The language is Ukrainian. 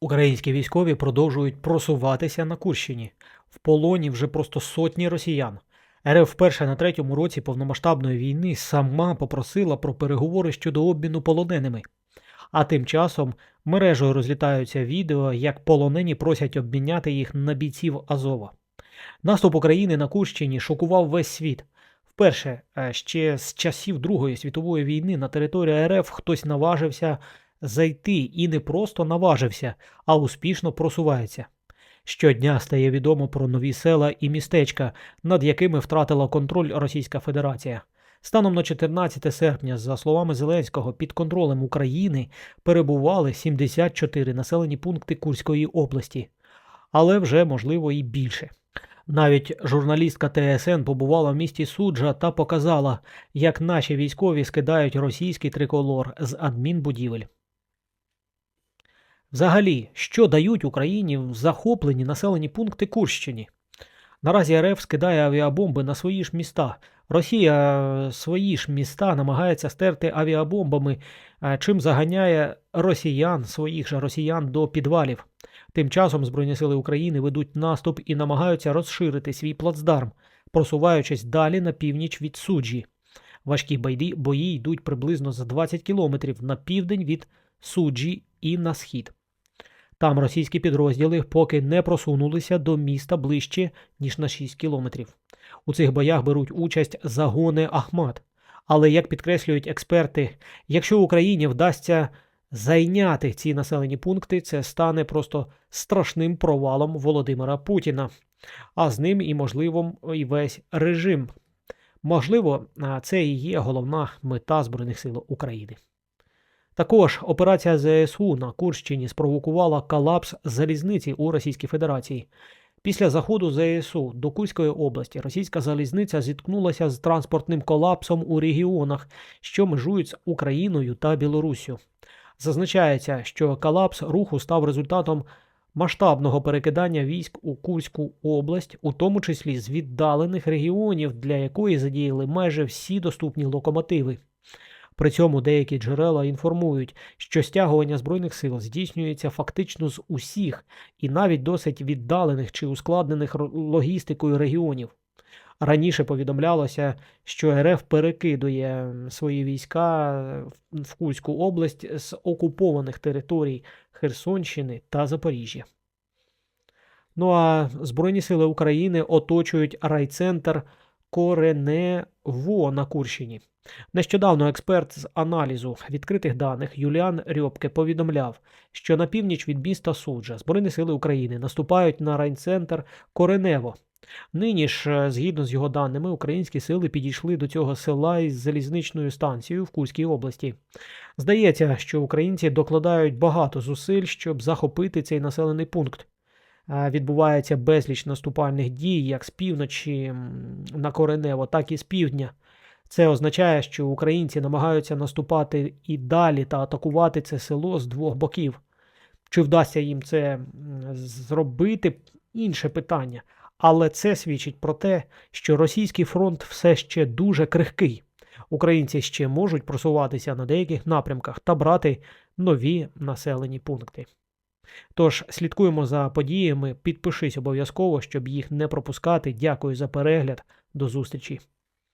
Українські військові продовжують просуватися на Курщині. В полоні вже просто сотні росіян. РФ вперше на третьому році повномасштабної війни сама попросила про переговори щодо обміну полоненими. А тим часом мережею розлітаються відео, як полонені просять обміняти їх на бійців Азова. Наступ України на Курщині шокував весь світ. Вперше е, ще з часів Другої світової війни на територію РФ хтось наважився зайти і не просто наважився, а успішно просувається. Щодня стає відомо про нові села і містечка, над якими втратила контроль Російська Федерація. Станом на 14 серпня, за словами Зеленського, під контролем України перебували 74 населені пункти Курської області, але вже можливо і більше. Навіть журналістка ТСН побувала в місті Суджа та показала, як наші військові скидають російський триколор з адмінбудівель. Взагалі, що дають Україні в захоплені населені пункти Курщині? Наразі РФ скидає авіабомби на свої ж міста. Росія е, свої ж міста намагається стерти авіабомбами, е, чим заганяє росіян, своїх же росіян до підвалів. Тим часом Збройні сили України ведуть наступ і намагаються розширити свій плацдарм, просуваючись далі на північ від суджі. Важкі бої йдуть приблизно за 20 кілометрів на південь від суджі і на схід. Там російські підрозділи поки не просунулися до міста ближче, ніж на 6 кілометрів. У цих боях беруть участь загони Ахмат. Але, як підкреслюють експерти, якщо Україні вдасться зайняти ці населені пункти, це стане просто страшним провалом Володимира Путіна, а з ним і, можливо, і весь режим. Можливо, це і є головна мета Збройних сил України. Також операція ЗСУ на Курщині спровокувала колапс залізниці у Російській Федерації. Після заходу ЗСУ до Курської області російська залізниця зіткнулася з транспортним колапсом у регіонах, що межують з Україною та Білоруссю. Зазначається, що колапс руху став результатом масштабного перекидання військ у Курську область, у тому числі з віддалених регіонів, для якої задіяли майже всі доступні локомотиви. При цьому деякі джерела інформують, що стягування збройних сил здійснюється фактично з усіх і навіть досить віддалених чи ускладнених логістикою регіонів. Раніше повідомлялося, що РФ перекидує свої війська в- Курську область з окупованих територій Херсонщини та Запоріжжя. Ну а Збройні сили України оточують райцентр Коренево на Курщині. Нещодавно експерт з аналізу відкритих даних Юліан Рьобке повідомляв, що на північ від міста Суджа Збройні сили України наступають на райцентр Коренево. Нині ж, е, згідно з його даними, українські сили підійшли до цього села із залізничною станцією в Курській області. Здається, що українці докладають багато зусиль, щоб захопити цей населений пункт. Відбувається безліч наступальних дій як з півночі на Коренево, так і з півдня. Це означає, що українці намагаються наступати і далі та атакувати це село з двох боків. Чи вдасться їм це зробити інше питання. Але це свідчить про те, що російський фронт все ще дуже крихкий. Українці ще можуть просуватися на деяких напрямках та брати нові населені пункти. Тож слідкуємо за подіями, підпишись обов'язково, щоб їх не пропускати. Дякую за перегляд. До зустрічі!